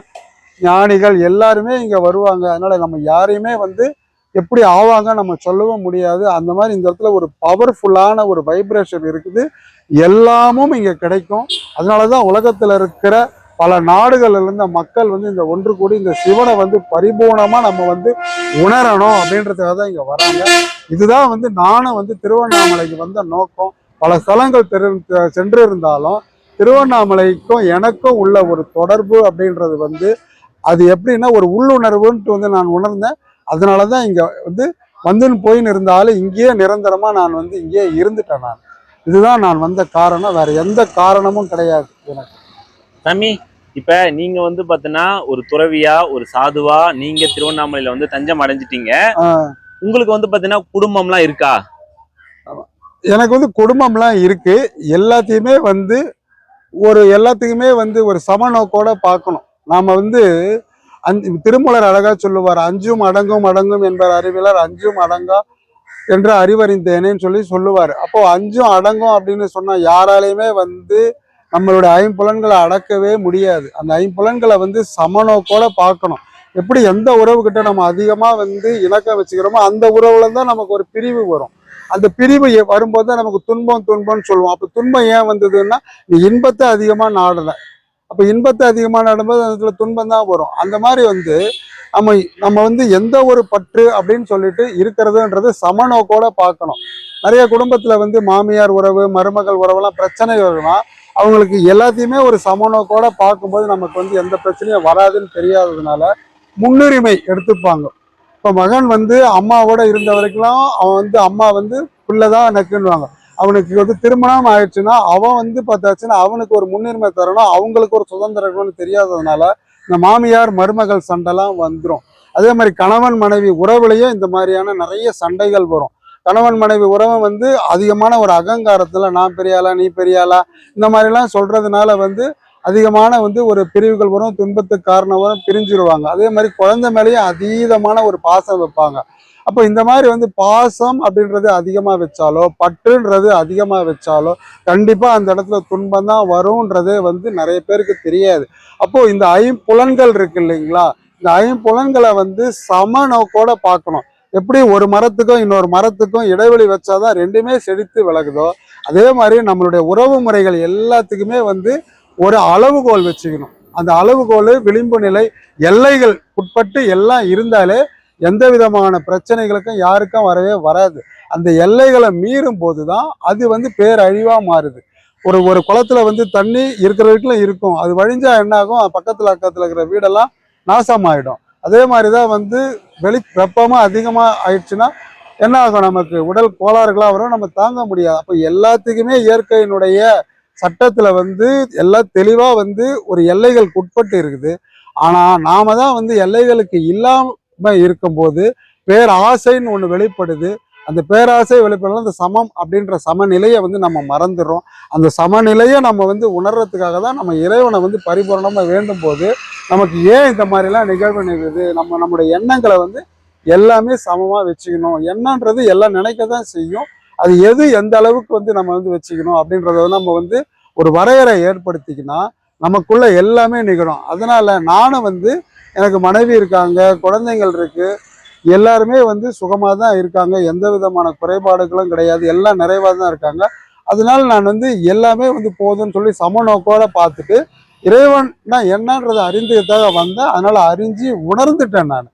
ஞானிகள் எல்லாருமே இங்கே வருவாங்க. அதனால் நம்ம யாரையுமே வந்து எப்படி ஆவாங்க நம்ம சொல்லவும் முடியாது. அந்த மாதிரி இந்த இடத்துல ஒரு பவர்ஃபுல்லான ஒரு வைப்ரேஷன் இருக்குது. எல்லாமும் இங்கே கிடைக்கும். அதனால தான் உலகத்தில் இருக்கிற பல நாடுகளில் இருந்த மக்கள் வந்து இந்த ஒன்று கூடி இந்த சிவனை வந்து பரிபூர்ணமாக நம்ம வந்து உணரணும் அப்படின்றதுக்காக தான் இங்கே வராங்க. இதுதான் வந்து நானும் வந்து திருவண்ணாமலைக்கு வந்த நோக்கம். பல ஸ்தலங்கள் தெரு சென்று இருந்தாலும் திருவண்ணாமலைக்கும் எனக்கும் உள்ள ஒரு தொடர்பு அப்படின்றது வந்து அது எப்படின்னா ஒரு உள்ளுணர்வுன்ட்டு வந்து நான் உணர்ந்தேன். அதனால தான் இங்கே வந்து வந்துன்னு போயின்னு இருந்தாலும் இங்கேயே நிரந்தரமாக நான் வந்து இங்கேயே இருந்துட்டேன் நான். இதுதான் நான் வந்த காரணம். வேற எந்த காரணமும் கிடையாது எனக்கு. சாமி இப்ப நீங்க வந்து பாத்தீங்கன்னா ஒரு துறவியா ஒரு சாதுவா நீங்க திருவண்ணாமலையில வந்து தஞ்சம் அடைஞ்சிட்டீங்க. உங்களுக்கு வந்து பாத்தீங்கன்னா குடும்பம்லாம் இருக்கா? எனக்கு வந்து குடும்பம்லாம் இருக்கு. எல்லாத்தையுமே வந்து ஒரு எல்லாத்துக்குமே வந்து ஒரு சமநோக்கோட பார்க்கணும். நாம வந்து அஞ்சு திருமலர் அழகா சொல்லுவார் அஞ்சும் அடங்கும் அடங்கும் என்பார் அறிவியலர் அஞ்சும் அடங்கா என்று அறிவறிந்தேனேன்னு சொல்லி சொல்லுவார். அப்போ அஞ்சும் அடங்கும் அப்படின்னு சொன்னா யாராலையுமே வந்து நம்மளுடைய ஐம்புலன்களை அடக்கவே முடியாது. அந்த ஐம்புலன்களை வந்து சமநோக்கோட பார்க்கணும். எப்படி எந்த உறவுகிட்ட நம்ம அதிகமா வந்து இணக்கம் வச்சுக்கிறோமோ அந்த உறவுல தான் நமக்கு ஒரு பிரிவு வரும். அந்த பிரிவு வரும்போது தான் நமக்கு துன்பம் துன்பம்னு சொல்லுவோம். அப்போ துன்பம் ஏன் வந்ததுன்னா நீ இன்பத்தை அதிகமா நாடலை. அப்போ இன்பத்தை அதிகமாக நடும்போது அதில் துன்பம் தான் வரும். அந்த மாதிரி வந்து நம்ம நம்ம வந்து எந்த ஒரு பற்று அப்படின்னு சொல்லிட்டு இருக்கிறதுன்றது சமநோக்கோட பார்க்கணும். நிறைய குடும்பத்தில் வந்து மாமியார் உறவு மருமகள் உறவுலாம் பிரச்சனை வரும்னா அவங்களுக்கு எல்லாத்தையுமே ஒரு சமநோக்கோட பார்க்கும்போது நமக்கு வந்து எந்த பிரச்சனையும் வராதுன்னு தெரியாததுனால முன்னுரிமை எடுத்துப்பாங்க. இப்போ மகன் வந்து அம்மாவோட இருந்த வரைக்கும் அவன் வந்து அம்மா வந்து பிள்ளைதான் நக்குன்னுவாங்க. அவனுக்கு வந்து திருமணம் ஆயிடுச்சுன்னா அவன் வந்து பார்த்தாச்சுன்னா அவனுக்கு ஒரு முன்னுரிமை தரணும் அவங்களுக்கு ஒரு சுதந்திரம் இருக்கணும்னு தெரியாததுனால இந்த மாமியார் மருமகள் சண்டைலாம் வந்துடும் அதே மாதிரி கணவன் மனைவி உறவுலேயே இந்த மாதிரியான நிறைய சண்டைகள் வரும். கணவன் மனைவி உறவு வந்து அதிகமான ஒரு அகங்காரத்துல நான் பெரியாளா நீ பெரியாளா இந்த மாதிரிலாம் சொல்றதுனால வந்து அதிகமான வந்து ஒரு பிரிவுகள் வரும் துன்பத்துக்கு காரணம் வரும் பிரிஞ்சிருவாங்க. அதே மாதிரி குழந்தை மேலேயும் அதீதமான ஒரு பாசம் வைப்பாங்க. அப்போ இந்த மாதிரி வந்து பாசம் அப்படின்றது அதிகமாக வச்சாலோ பற்றுன்றது அதிகமாக வச்சாலோ கண்டிப்பாக அந்த இடத்துல துன்பம் தான் வரும்ன்றதே வந்து நிறைய பேருக்கு தெரியாது. அப்போது இந்த ஐம்புலன்கள் இருக்கு இல்லைங்களா? இந்த ஐம்புலன்களை வந்து சம நோக்கோட பார்க்கணும். எப்படி ஒரு மரத்துக்கும் இன்னொரு மரத்துக்கும் இடைவெளி வச்சாதான் ரெண்டுமே செழித்து விலகுதோ அதே மாதிரி நம்மளுடைய உறவு முறைகள் எல்லாத்துக்குமே வந்து ஒரு அளவுகோல் வச்சுக்கணும். அந்த அளவுகோல் விளிம்பு நிலை எல்லைகள் உட்பட்டு எல்லாம் இருந்தாலே எந்த விதமான பிரச்சனைகளுக்கும் யாருக்கும் வரவே வராது. அந்த எல்லைகளை மீறும் போது தான் அது வந்து பேரழிவாக மாறுது. ஒரு ஒரு குளத்துல வந்து தண்ணி இருக்கிற வரைக்கும் இருக்கும். அது வழிஞ்சா என்ன ஆகும் பக்கத்தில் அக்கத்தில் இருக்கிற வீடெல்லாம் நாசமாயிடும். அதே மாதிரி தான் வந்து வெளி வெப்பமாக அதிகமாக ஆயிடுச்சுன்னா என்ன ஆகும் நமக்கு உடல் கோளாறுகளாக வரும். நம்ம தாங்க முடியாது. அப்போ எல்லாத்துக்குமே இயற்கையினுடைய சட்டத்தில் வந்து எல்லாம் தெளிவாக வந்து ஒரு எல்லைகளுக்கு உட்பட்டு இருக்குது. ஆனால் நாம தான் வந்து எல்லைகளுக்கு இல்லாம இருக்கும்போது பேராசைன்னு ஒன்று வெளிப்படுது. அந்த பேராசை வெளிப்படலாம் அந்த சமம் அப்படின்ற சமநிலையை வந்து நம்ம மறந்துடுறோம். அந்த சமநிலையை நம்ம வந்து உணர்றதுக்காக தான் நம்ம இறைவனை வந்து பரிபூர்ணமாக வேண்டும் போது நமக்கு ஏன் இந்த மாதிரிலாம் நிகழ்வு நிகழுது? நம்ம நம்முடைய எண்ணங்களை வந்து எல்லாமே சமமாக வச்சுக்கணும். எண்ணன்றது எல்லாம் நினைக்க தான் செய்யும். அது எது எந்த அளவுக்கு வந்து நம்ம வந்து வச்சுக்கணும் அப்படின்றத வந்து நம்ம வந்து ஒரு வரையறை ஏற்படுத்திக்கினா நமக்குள்ள எல்லாமே நிகழும். அதனால நானும் வந்து எனக்கு மனைவி இருக்காங்க குழந்தைகள் இருக்கு. எல்லாருமே வந்து சுகமாக தான் இருக்காங்க. எந்த விதமான குறைபாடுகளும் கிடையாது. எல்லாம் நிறைவாக தான் இருக்காங்க. அதனால நான் வந்து எல்லாமே வந்து போதும்னு சொல்லி சமநோக்கோட பார்த்துட்டு இறைவன்னா என்னன்றதை அறிந்ததுக்காக வந்தேன். அதனால அறிஞ்சு உணர்ந்துட்டேன் நான்.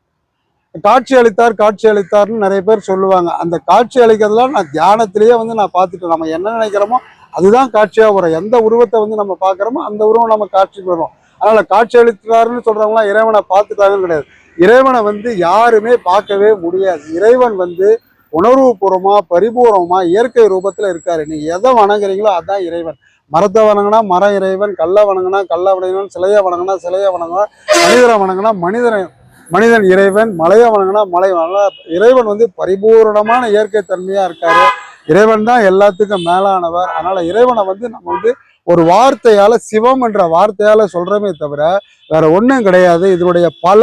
காட்சி அளித்தார் காட்சி அளித்தார்னு நிறைய பேர் சொல்லுவாங்க. அந்த காட்சி அளிக்கிறதுலாம் நான் தியானத்திலேயே வந்து நான் பார்த்துட்டேன். நம்ம என்ன நினைக்கிறோமோ அதுதான் காட்சியாக வரும். எந்த உருவத்தை வந்து நம்ம பார்க்குறோமோ அந்த உருவம் நம்ம காட்சிக்கு வரும். அதனால காட்சி அளித்தாருன்னு சொல்றவங்களாம் இறைவனை பார்த்துட்டாங்கன்னு கிடையாது. இறைவனை வந்து யாருமே பார்க்கவே முடியாது. இறைவன் வந்து உணர்வுபூர்வமா பரிபூர்வமா இயற்கை ரூபத்துல இருக்காரு. நீங்க எதை வணங்குறீங்களோ அதான் இறைவன். மரத்தை வணங்கினா மரம் இறைவன் கல்லை வணங்கினா கல்லை வணங்கினா சிலையை வணங்கினா சிலையை வணங்கினா மனிதரை வணங்கினா மனிதனை மனிதன் இறைவன் மலையை வணங்கினா மலை வணங்கினா இறைவன் வந்து பரிபூரணமான இயற்கை தன்மையா இருக்காரு. இறைவன் தான் எல்லாத்துக்கும் மேலானவர். அதனால இறைவனை வந்து நம்ம வந்து ஒரு வார்த்தையால சிவம் என்ற வார்த்தையால சொல்கிறோமே தவிர வேற ஒன்றும் கிடையாது. இதனுடைய பல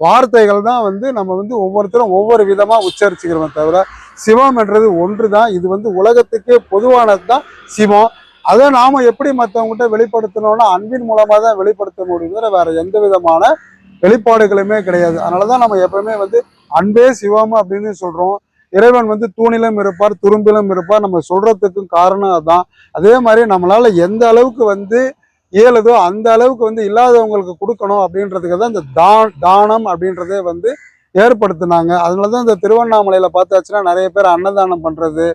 வார்த்தைகள் தான் வந்து நம்ம வந்து ஒவ்வொருத்தரும் ஒவ்வொரு விதமா உச்சரிச்சுக்கிறோமே தவிர சிவம் என்றது ஒன்று தான் இது வந்து உலகத்துக்கே பொதுவானது தான் சிவம். அதை நாம எப்படி மற்றவங்ககிட்ட வெளிப்படுத்தணும்னா அன்பின் மூலமா தான் வெளிப்படுத்த முடியும் தவிர வேற எந்த விதமான வெளிப்பாடுகளுமே கிடையாது. அதனால தான் நம்ம எப்பவுமே வந்து அன்பே சிவம் அப்படின்னு சொல்றோம். இறைவன் வந்து தூணிலும் இருப்பார் துரும்பிலும் இருப்பார். நம்ம சொல்றதுக்கும் காரணம் அதான். அதே மாதிரி நம்மளால எந்த அளவுக்கு வந்து இயலுதோ அந்த அளவுக்கு வந்து இல்லாதவங்களுக்கு கொடுக்கணும் அப்படின்றதுக்கு தான் இந்த தான் தானம் அப்படின்றதே வந்து ஏற்படுத்தினாங்க. அதனால தான் இந்த திருவண்ணாமலையில் பார்த்தாச்சுன்னா நிறைய பேர் அன்னதானம் பண்ணுறது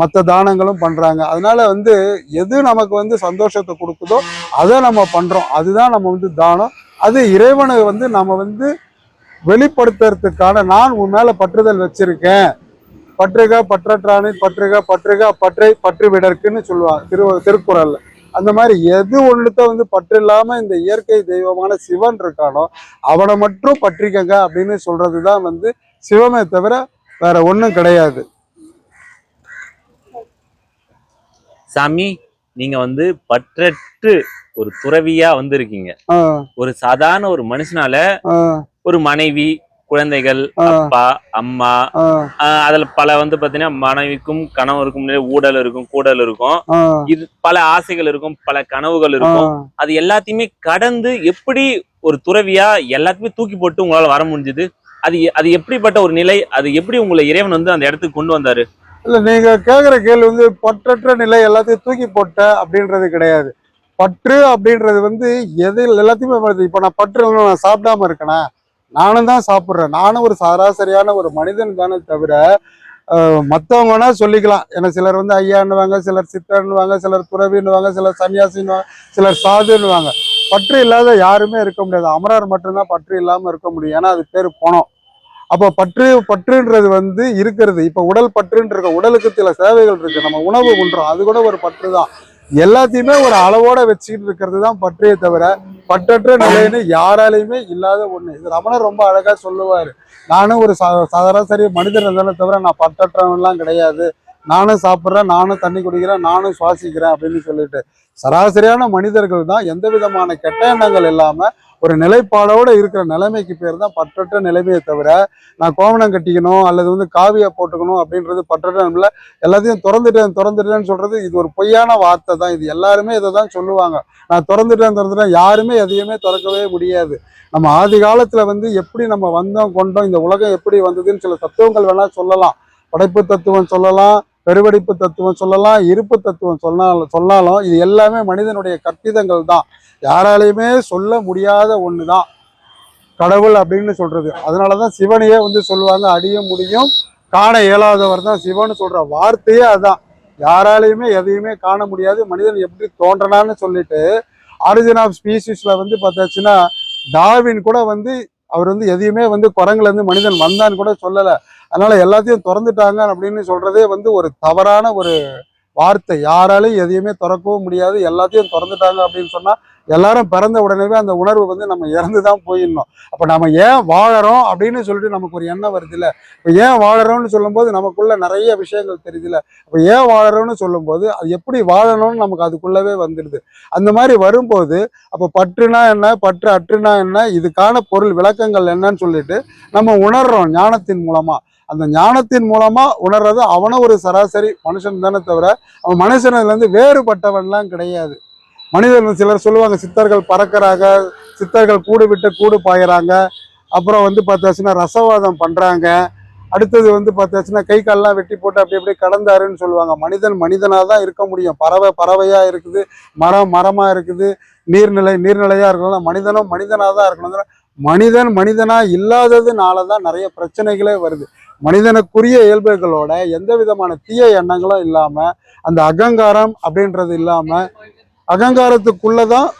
மற்ற தானங்களும் பண்ணுறாங்க அதனால வந்து எது நமக்கு வந்து சந்தோஷத்தை கொடுக்குதோ அதை நம்ம பண்ணுறோம் அதுதான் நம்ம வந்து தானம். அது இறைவனை வந்து நம்ம வந்து வெளிப்படுத்துறதுக்கான நான் உன் மேலே பற்றுதல் வச்சுருக்கேன். பற்றுக பற்றற்றானை பற்றுக பற்றுக பற்றை பற்று விடற்குன்னு சொல்லுவாங்க திரு திருக்குறள்ல. அந்த மாதிரி எது ஒண்ணுத்த வந்து பற்று இல்லாம இந்த இயற்கை தெய்வமான சிவன் இருக்கானோ அவனை மட்டும் பற்றிக்கங்க அப்படின்னு சொல்றதுதான் வந்து சிவமே தவிர வேற ஒண்ணும் கிடையாது. சாமி நீங்க வந்து பற்றற்று ஒரு துறவியா வந்திருக்கீங்க. ஒரு சாதாரண ஒரு மனுஷனால ஒரு மனைவி குழந்தைகள். அப்பா அம்மா அதுல பல வந்து பாத்தீங்கன்னா மனைவிக்கும் கணவருக்கும் ஊடல் இருக்கும் கூடல் இருக்கும். இது பல ஆசைகள் இருக்கும் பல கனவுகள் இருக்கும். அது எல்லாத்தையுமே கடந்து எப்படி ஒரு துறவியா எல்லாத்தையுமே தூக்கி போட்டு உங்களால வர முடிஞ்சது? அது அது எப்படிப்பட்ட ஒரு நிலை? அது எப்படி உங்களை இறைவன் வந்து அந்த இடத்துக்கு கொண்டு வந்தாரு? இல்ல நீங்க கேக்குற கேள்வி வந்து பற்றற்ற நிலை எல்லாத்தையும் தூக்கி போட்ட அப்படின்றது கிடையாது. பற்று அப்படின்றது வந்து எது எல்லாத்தையுமே இப்ப நான் பற்று நான் சாப்பிடாம இருக்கேனா? நானும் தான் சாப்பிட்றேன். நானும் ஒரு சராசரியான ஒரு மனிதன் தானே தவிர மற்றவங்கன்னா சொல்லிக்கலாம். ஏன்னா சிலர் வந்து ஐயான்னுவாங்க சிலர் சித்தன்னுவாங்க சிலர் துறவின்னுவாங்க சிலர் சன்னியாசின்னுவாங்க சிலர் சாதுன்னுவாங்க. பற்று இல்லாத யாருமே இருக்க முடியாது. அமரர் மட்டும்தான் பற்று இல்லாமல் இருக்க முடியும். ஏன்னா அது பேர் பணம். அப்போ பற்று பற்றுன்றது வந்து இருக்கிறது. இப்போ உடல் பற்றுன்ற உடலுக்கு சில சேவைகள் இருக்குது நம்ம உணவு உண்றோம். அது கூட ஒரு பற்று தான் எல்லாத்தையுமே ஒரு அளவோட வச்சுக்கிட்டு இருக்கிறது தான் பற்றே தவிர பற்றற்ற நிலைன்னு யாராலையுமே இல்லாத ஒண்ணு. இது ரமணர் ரொம்ப அழகா சொல்லுவாரு. நானும் ஒரு சராசரி மனிதர் இருந்தாலும் தவிர நான் பற்றற்றவன்லாம் கிடையாது. நானும் சாப்பிட்றேன் நானும் தண்ணி குடிக்கிறேன் நானும் சுவாசிக்கிறேன் அப்படின்னு சொல்லிட்டு. சராசரியான மனிதர்கள் தான் எந்த விதமான கெட்ட எண்ணங்கள் இல்லாமல் ஒரு நிலைப்பாடோட இருக்கிற நிலைமைக்கு பேர் தான் பற்றற்ற நிலைமையை தவிர நான் கோவணம் கட்டிக்கணும் அல்லது வந்து காவியை போட்டுக்கணும் அப்படின்றது பற்றற்ற இல்லை எல்லாத்தையும் திறந்துட்டேன் திறந்துட்டேன்னு சொல்றது இது ஒரு பொய்யான வார்த்தை தான். இது எல்லாருமே இதை தான் சொல்லுவாங்க. நான் திறந்துட்டேன் திறந்துட்டேன் யாருமே எதையுமே திறக்கவே முடியாது. நம்ம ஆதி காலத்துல வந்து எப்படி நம்ம வந்தோம் கொண்டோம் இந்த உலகம் எப்படி வந்ததுன்னு சில தத்துவங்கள் வேணா சொல்லலாம். படைப்பு தத்துவம் சொல்லலாம் பெருவெடிப்பு தத்துவம் சொல்லலாம் இருப்பு தத்துவம் சொன்னாலும் சொன்னாலும் இது எல்லாமே மனிதனுடைய கற்பிதங்கள் தான். யாராலையுமே சொல்ல முடியாத ஒன்று தான் கடவுள் அப்படின்னு சொல்றது. அதனாலதான் சிவனையே வந்து சொல்லுவாங்க அடிய முடியும் காண இயலாதவர் தான் சிவன் சொல்ற வார்த்தையே அதான். யாராலையுமே எதையுமே காண முடியாது. மனிதன் எப்படி தோன்றனான்னு சொல்லிட்டு ஆரிஜின் ஆஃப் ஸ்பீசிஸ்ல வந்து பார்த்தாச்சுன்னா டார்வின் கூட வந்து அவர் வந்து எதையுமே வந்து குரங்குல இருந்து மனிதன் வந்தான்னு கூட சொல்லலை. அதனால எல்லாத்தையும் திறந்துட்டாங்க அப்படின்னு சொல்றதே வந்து ஒரு தவறான ஒரு வார்த்தை யாராலையும் எதையுமே திறக்கவும் முடியாது எல்லாத்தையும் திறந்துட்டாங்க அப்படின்னு சொன்னால் எல்லாரும் பிறந்த உடனே அந்த உணர்வு வந்து நம்ம இறந்து தான் போயிடணும். அப்போ நம்ம ஏன் வாழறோம் அப்படின்னு சொல்லிட்டு நமக்கு ஒரு எண்ணம் வருது இல்லை? இப்போ ஏன் வாழறோம்னு சொல்லும்போது நமக்குள்ள நிறைய விஷயங்கள் தெரியுதுல்ல இப்போ ஏன் வாழறோம்னு சொல்லும்போது அது எப்படி வாழணும்னு நமக்கு அதுக்குள்ளவே வந்துடுது. அந்த மாதிரி வரும்போது அப்போ பற்றுனா என்ன பற்று அற்றுனா என்ன இதுக்கான பொருள் விளக்கங்கள் என்னன்னு சொல்லிட்டு நம்ம உணர்றோம் ஞானத்தின் மூலமாக அந்த ஞானத்தின் மூலமா உணர்றது அவனும் ஒரு சராசரி மனுஷன் தானே தவிர அவன் மனுஷன்லேருந்து வேறுபட்டவன்லாம் கிடையாது. மனிதர்கள் சிலர் சொல்லுவாங்க சித்தர்கள் பறக்கிறாங்க சித்தர்கள் கூடு விட்டு கூடு பாயிறாங்க. அப்புறம் வந்து பார்த்தாச்சுன்னா ரசவாதம் பண்ணுறாங்க அடுத்தது வந்து பார்த்தாச்சுன்னா கை கால்லாம் வெட்டி போட்டு அப்படி அப்படியே கடந்தாருன்னு சொல்லுவாங்க. மனிதன் மனிதனாக தான் இருக்க முடியும். பறவை பறவையாக இருக்குது மரம் மரமாக இருக்குது நீர்நிலை நீர்நிலையாக இருக்கணும் மனிதனும் மனிதனாக தான் இருக்கணும். மனிதன் மனிதனாக இல்லாததுனால தான் நிறைய பிரச்சனைகளே வருது. மனிதனுக்குரிய இயல்புகளோட எந்த விதமான தீய எண்ணங்களும் இல்லாம அந்த அகங்காரம் அப்படின்றது இல்லாம அகங்காரத்துக்குள்ளதான்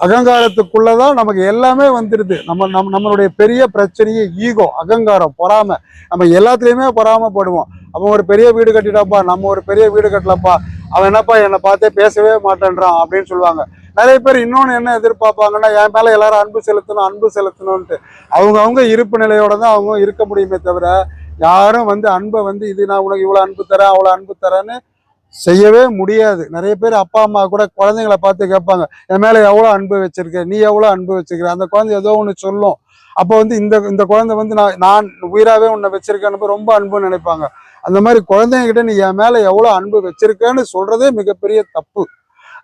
அகங்காரத்துக்குள்ளதான் நமக்கு எல்லாமே வந்துடுது நம்ம நம் நம்மளுடைய பெரிய பிரச்சனையே ஈகோ அகங்காரம் பொறாமை. நம்ம எல்லாத்துலேயுமே பொறாமப்படுவோம் அவன் ஒரு பெரிய வீடு கட்டிட்டாப்பா நம்ம ஒரு பெரிய வீடு கட்டலப்பா. அவன் என்னப்பா என்னை பார்த்தே பேசவே மாட்டேன்றான் அப்படின்னு சொல்லுவாங்க. நிறைய பேர் இன்னொன்று என்ன எதிர்பார்ப்பாங்கன்னா என் மேலே எல்லாரும் அன்பு செலுத்தணும் அன்பு செலுத்தணும்ன்ட்டு. அவங்கவுங்க இருப்பு நிலையோட தான் அவங்க இருக்க முடியுமே தவிர யாரும் வந்து அன்பை வந்து இது நான் உனக்கு இவ்வளோ அன்பு தரேன் அவ்வளோ அன்பு தரேன்னு செய்யவே முடியாது. நிறைய பேர் அப்பா அம்மா கூட குழந்தைங்கள பார்த்து கேட்பாங்க என் மேலே எவ்வளோ அன்பு வச்சிருக்க? நீ எவ்வளோ அன்பு வச்சிருக்க அந்த குழந்தை ஏதோ ஒன்று சொல்லும். அப்போ வந்து இந்த இந்த குழந்தை வந்து நான் நான் உயிராகவே உன்னை வச்சிருக்கேன்னு ரொம்ப அன்புன்னு நினைப்பாங்க. அந்த மாதிரி குழந்தைங்க கிட்ட நீ என் மேலே எவ்வளோ அன்பு வச்சிருக்கேன்னு சொல்கிறதே மிகப்பெரிய தப்பு.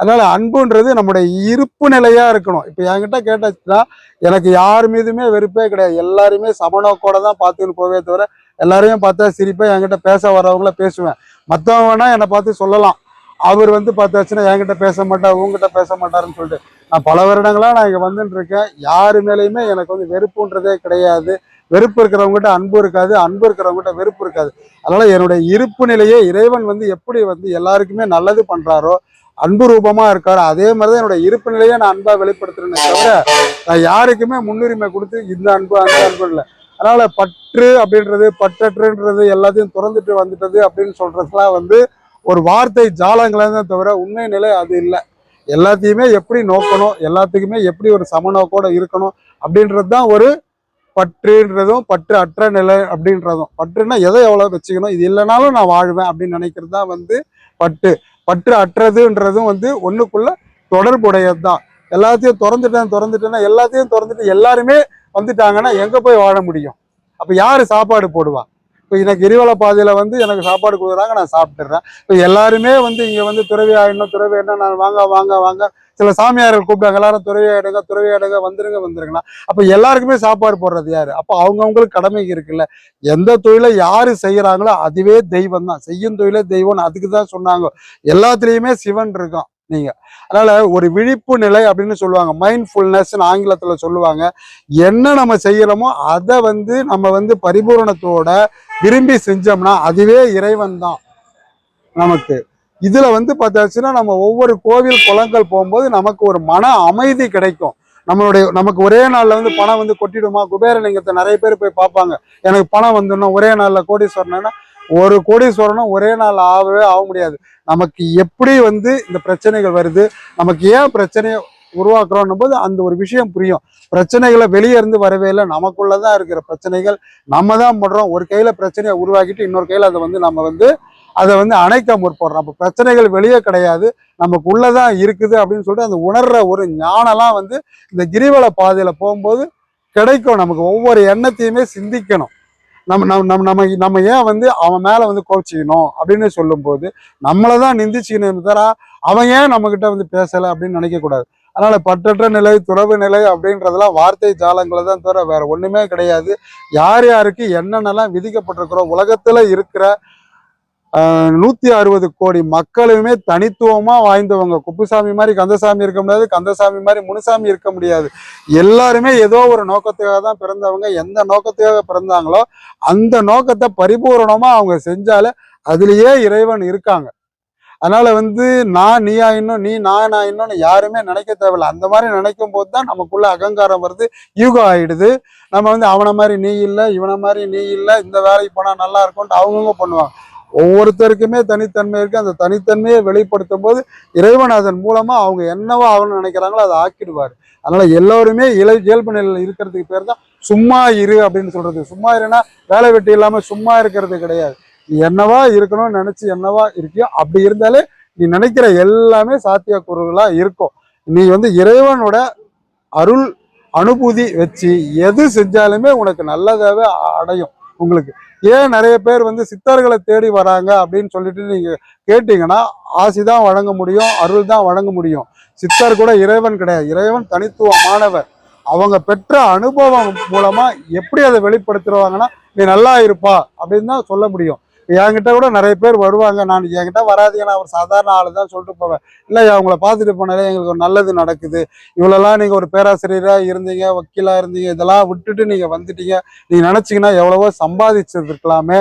அதனால அன்புன்றது நம்முடைய இருப்பு நிலையா இருக்கணும். இப்போ என்கிட்ட கேட்டாச்சுன்னா எனக்கு யார் மீதுமே வெறுப்பே கிடையாது. எல்லாருமே சமநோக்கோட தான் பார்த்துன்னு போவே தவிர எல்லாரையும் பார்த்தா சிரிப்பேன் என்கிட்ட பேச வரவங்கள பேசுவேன். மற்றவங்க வேணா என்னை பார்த்து சொல்லலாம். அவர் வந்து பார்த்தாச்சுன்னா என்கிட்ட பேச மாட்டார் உங்ககிட்ட பேச மாட்டாருன்னு சொல்லிட்டு. நான் பல வருடங்களா நான் இங்கே வந்துட்டு இருக்கேன். யாரு மேலேயுமே எனக்கு வந்து வெறுப்புன்றதே கிடையாது. வெறுப்பு இருக்கிறவங்ககிட்ட அன்பு இருக்காது அன்பு இருக்கிறவங்ககிட்ட வெறுப்பு இருக்காது. அதனால என்னுடைய இருப்பு நிலையே இறைவன் வந்து எப்படி வந்து எல்லாருக்குமே நல்லது பண்றாரோ அன்பு ரூபமா இருக்காரு. அதே மாதிரிதான் என்னோட இருப்பு நிலையை நான் அன்பா வெளிப்படுத்துறேன்னு தவிர நான் யாருக்குமே முன்னுரிமை கொடுத்து இந்த அன்பு அந்த அன்பு இல்லை. அதனால பற்று அப்படின்றது பற்றற்றுன்றது எல்லாத்தையும் திறந்துட்டு வந்துட்டது அப்படின்னு சொல்றதுலாம் வந்து ஒரு வார்த்தை ஜாலங்களே தவிர உண்மை நிலை அது இல்லை. எல்லாத்தையுமே எப்படி நோக்கணும் எல்லாத்துக்குமே எப்படி ஒரு சமநோக்கோட இருக்கணும் அப்படின்றது தான் ஒரு பற்றுன்றதும் பற்று அற்ற நிலை அப்படின்றதும். பற்றுன்னா எதை எவ்வளோ வச்சுக்கணும் இது இல்லைனாலும் நான் வாழ்வேன் அப்படின்னு நினைக்கிறது தான் வந்து பற்று பற்று அற்றதுன்றதும் வந்து ஒன்றுக்குள்ள தொடர்புடையது தான் எல்லாத்தையும் திறந்துட்டேன் திறந்துட்டேன்னா எல்லாத்தையும் திறந்துட்டு எல்லாருமே வந்துட்டாங்கன்னா எங்கே போய் வாழ முடியும்? அப்போ யார் சாப்பாடு போடுவா? இப்போ எனக்கு கிரிவல பாதையில் வந்து எனக்கு சாப்பாடு கொடுக்குறாங்க நான் சாப்பிட்டுறேன் இப்போ எல்லாருமே வந்து இங்கே வந்து துறவி ஆயிடணும் துறவி என்ன நான் வாங்க வாங்க வாங்க சில சாமியார்கள் கூப்பிட்டாங்க எல்லாரும் துறவி ஆயிடுங்க துறவி ஆயிடுங்க வந்துருங்க வந்துருங்கன்னா அப்போ எல்லாருக்குமே சாப்பாடு போடுறது யாரு? அப்போ அவங்கவுங்களுக்கு கடமை இருக்குல்ல. எந்த தொழிலை யாரு செய்யறாங்களோ அதுவே தெய்வம் தான் செய்யும் தொழிலே தெய்வம்னு அதுக்கு தான் சொன்னாங்க. எல்லாத்துலேயுமே சிவன் இருக்கான் நீங்க. அதனால ஒரு விழிப்பு நிலை அப்படின்னு சொல்லுவாங்க. மைண்ட்ஃபுல்னஸ் ஆங்கிலத்துல சொல்லுவாங்க. என்ன நம்ம செய்யறோமோ அதை வந்து நம்ம வந்து பரிபூரணத்தோட விரும்பி செஞ்சோம்னா அதுவே இறைவன் தான் நமக்கு. இதுல வந்து பார்த்தாச்சுன்னா நம்ம ஒவ்வொரு கோவில் குளங்கள் போகும்போது நமக்கு ஒரு மன அமைதி கிடைக்கும். நம்மளுடைய நமக்கு ஒரே நாளில் வந்து பணம் வந்து கொட்டிடுமா? குபேரலிங்கத்தை நிறைய பேர் போய் பார்ப்பாங்க. எனக்கு பணம் வந்துடணும் ஒரே நாளில் கோடீஸ்வரனா ஒரு கோடீஸ்வரனும் ஒரே நாள் ஆகவே ஆக முடியாது. நமக்கு எப்படி வந்து இந்த பிரச்சனைகள் வருது நமக்கு ஏன் பிரச்சனையை உருவாக்குறோம் போது அந்த ஒரு விஷயம் புரியும். பிரச்சனைகளை வெளியே இருந்து வரவே இல்லை. நமக்குள்ளதான் இருக்கிற பிரச்சனைகள். நம்ம தான் படுறோம். ஒரு கையில பிரச்சனையை உருவாக்கிட்டு இன்னொரு கையில அதை வந்து நம்ம வந்து அதை வந்து அணைக்க முற்படுறோம். அப்போ பிரச்சனைகள் வெளியே கிடையாது. நமக்கு உள்ளதான் இருக்குது அப்படின்னு சொல்லிட்டு அந்த உணர்ற ஒரு ஞானம்லாம் வந்து இந்த கிரிவல பாதையில் போகும்போது கிடைக்கும். நமக்கு ஒவ்வொரு எண்ணத்தையுமே சிந்திக்கணும். நம்ம நம் நம் நம்ம நம்ம ஏன் வந்து அவன் மேலே வந்து கோச்சிக்கணும் அப்படின்னு சொல்லும்போது நம்மளை தான் நிந்திச்சுக்கணும் தவிர அவன் ஏன் நம்மக்கிட்ட வந்து பேசலை அப்படின்னு நினைக்கக்கூடாது அதனால் பற்றற்ற நிலை துறவு நிலை அப்படின்றதெல்லாம் வார்த்தை ஜாலங்களை தான் தவிர வேற ஒன்றுமே கிடையாது. யார் யாருக்கு என்னென்னலாம் விதிக்கப்பட்டிருக்கிறோம் உலகத்தில் இருக்கிற நூத்தி அறுபது கோடி மக்களுமே தனித்துவமா வாய்ந்தவங்க. குப்புசாமி மாதிரி கந்தசாமி இருக்க முடியாது கந்தசாமி மாதிரி முனுசாமி இருக்க முடியாது. எல்லாருமே ஏதோ ஒரு நோக்கத்துக்காக தான் பிறந்தவங்க. எந்த நோக்கத்துக்காக பிறந்தாங்களோ அந்த நோக்கத்தை பரிபூரணமா அவங்க செஞ்சாலே அதுலயே இறைவன் இருக்காங்க. அதனால வந்து நான் நீ இன்னும் நீ நான் ஆயினும்னு யாருமே நினைக்க தேவையில்ல. அந்த மாதிரி நினைக்கும் போது தான் நமக்குள்ள அகங்காரம் வருது யூகம் ஆயிடுது. நம்ம வந்து அவனை மாதிரி நீ இல்லை இவனை மாதிரி நீ இல்லை இந்த வேலைக்கு போனால் நல்லா இருக்கும்ட்டு அவங்கவுங்க பண்ணுவாங்க. ஒவ்வொருத்தருக்குமே தனித்தன்மை இருக்கு. அந்த தனித்தன்மையை வெளிப்படுத்தும் போது இறைவன் அதன் மூலமா அவங்க என்னவோ ஆகணும்னு நினைக்கிறாங்களோ அதை ஆக்கிடுவார். அதனால எல்லோருமே இலை இயல்பு நிலையில் இருக்கிறதுக்கு பேர் தான் சும்மா இரு அப்படின்னு சொல்றது. சும்மா இருன்னா வேலை வெட்டி இல்லாம சும்மா இருக்கிறது கிடையாது. நீ என்னவா இருக்கணும்னு நினைச்சு என்னவா இருக்கியோ அப்படி இருந்தாலே நீ நினைக்கிற எல்லாமே சாத்தியக்கூறுகளாக இருக்கும். நீ வந்து இறைவனோட அருள் அனுபூதி வச்சு எது செஞ்சாலுமே உனக்கு நல்லதாவே அடையும். உங்களுக்கு ஏன் நிறைய பேர் வந்து சித்தர்களை தேடி வராங்க அப்படின்னு சொல்லிட்டு நீங்க கேட்டீங்கன்னா ஆசி தான் வழங்க முடியும் அருள் தான் வழங்க முடியும். சித்தர் கூட இறைவன் கிடையாது. இறைவன் தனித்துவமானவர். அவங்க பெற்ற அனுபவம் மூலமா எப்படி அதை வெளிப்படுத்துகிறாங்கன்னா நீ நல்லா இருப்பா அப்படின்னு தான் சொல்ல முடியும். என்கிட்ட கூட நிறைய பேர் வருவாங்க. நான் என்கிட்ட வராதீங்க. நான் ஒரு சாதாரண ஆளு தான் சொல்லிட்டு போவேன். இல்லை அவங்கள பார்த்துட்டு போனாலே எங்களுக்கு ஒரு நல்லது நடக்குது. இவ்வளோலாம் நீங்கள் ஒரு பேராசிரியராக இருந்தீங்க வக்கீலாக இருந்தீங்க இதெல்லாம் விட்டுட்டு நீங்கள் வந்துட்டீங்க. நீங்கள் நினச்சிங்கன்னா எவ்வளவோ சம்பாதிச்சிருக்கலாமே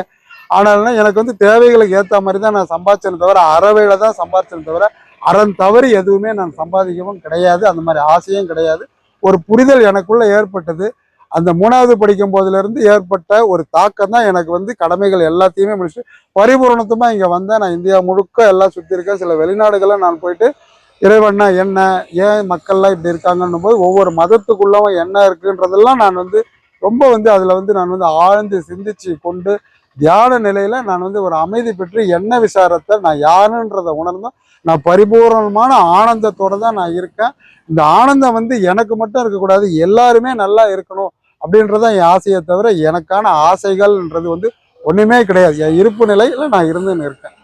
ஆனாலும் எனக்கு வந்து தேவைகளுக்கு ஏற்ற மாதிரி தான் நான் சம்பாதிச்சேன் தவிர அறவையில் தான் சம்பாதிச்சேன் தவிர அறம் தவறி எதுவுமே நான் சம்பாதிக்கவும் கிடையாது. அந்த மாதிரி ஆசையும் கிடையாது. ஒரு புரிதல் எனக்குள்ளே ஏற்பட்டது. அந்த மூணாவது படிக்கும் போதுலேருந்து ஏற்பட்ட ஒரு தாக்கம் தான் எனக்கு வந்து கடமைகள் எல்லாத்தையுமே முடிச்சுட்டு பரிபூரணத்துமா இங்கே வந்தேன். நான் இந்தியா முழுக்க எல்லாம் சுற்றி இருக்கேன். சில வெளிநாடுகளை நான் போயிட்டு இறைவன்னா என்ன ஏன் மக்கள்லாம் இப்படி இருக்காங்கன்னும் போது ஒவ்வொரு மதத்துக்குள்ளவும் என்ன இருக்குன்றதெல்லாம் நான் வந்து ரொம்ப வந்து அதில் வந்து நான் வந்து ஆழ்ந்து சிந்திச்சு கொண்டு தியான நிலையில் நான் வந்து ஒரு அமைதி பெற்று என்ன விசாரத்தை நான் யாருன்றதை உணர்ந்தோம். நான் பரிபூரணமான ஆனந்தத்தோட தான் நான் இருக்கேன். இந்த ஆனந்தம் வந்து எனக்கு மட்டும் இருக்கக்கூடாது எல்லாருமே நல்லா இருக்கணும். அப்படின்றதான் என் ஆசையை தவிர எனக்கான ஆசைகள்ன்றது வந்து ஒன்றுமே கிடையாது. என் இருப்பு நிலையில் நான் இருந்துன்னு இருக்கேன்.